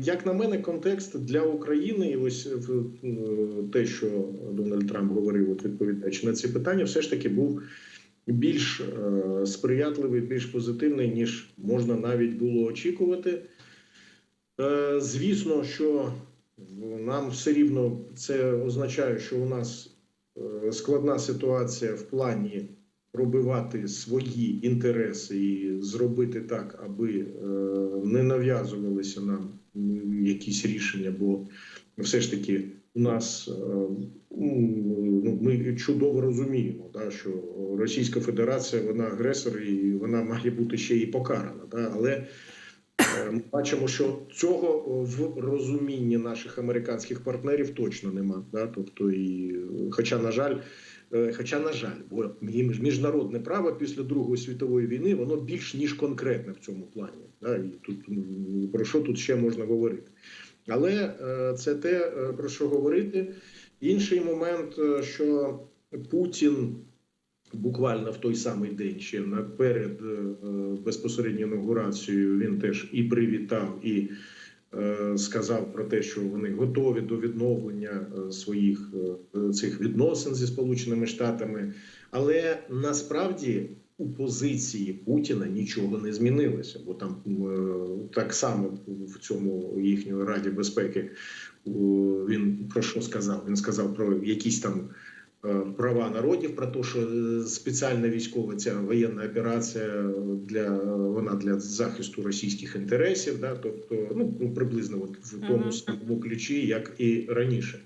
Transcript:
Як на мене, контекст для України, і ось те, що Дональд Трамп говорив, от відповідаючи на ці питання, все ж таки був більш е, сприятливий, більш позитивний, ніж можна навіть було очікувати. Е, Звісно, що нам все рівно це означає, що у нас е, складна ситуація в плані пробивати свої інтереси і зробити так, аби не нав'язувалися нам якісь рішення, бо все ж таки у нас е, ну, ми чудово розуміємо, да, що Російська Федерація вона агресор і вона має бути ще і покарана. Да, але е, ми бачимо, що цього в розумінні наших американських партнерів точно нема. Да? Тобто, і, хоча, на жаль, хоча, на жаль, бо міжнародне право після Другої світової війни воно більш ніж конкретне в цьому плані. Да? І тут про що тут ще можна говорити? Але е, це те, е, про що говорити. Інший момент, е, що Путін буквально в той самий день, ще наперед е, безпосередньо інаугурацією, він теж і привітав, і е, сказав про те, що вони готові до відновлення е, своїх е, цих відносин зі Сполученими Штатами. Але насправді у позиції Путіна нічого не змінилося, бо там е, так само в цьому їхньої раді безпеки е, він про що сказав? Він сказав про якісь там е, права народів, про те, що е, спеціальна військова ця воєнна операція для вона для захисту російських інтересів, да, тобто ну приблизно от в тому самому ключі, як і раніше.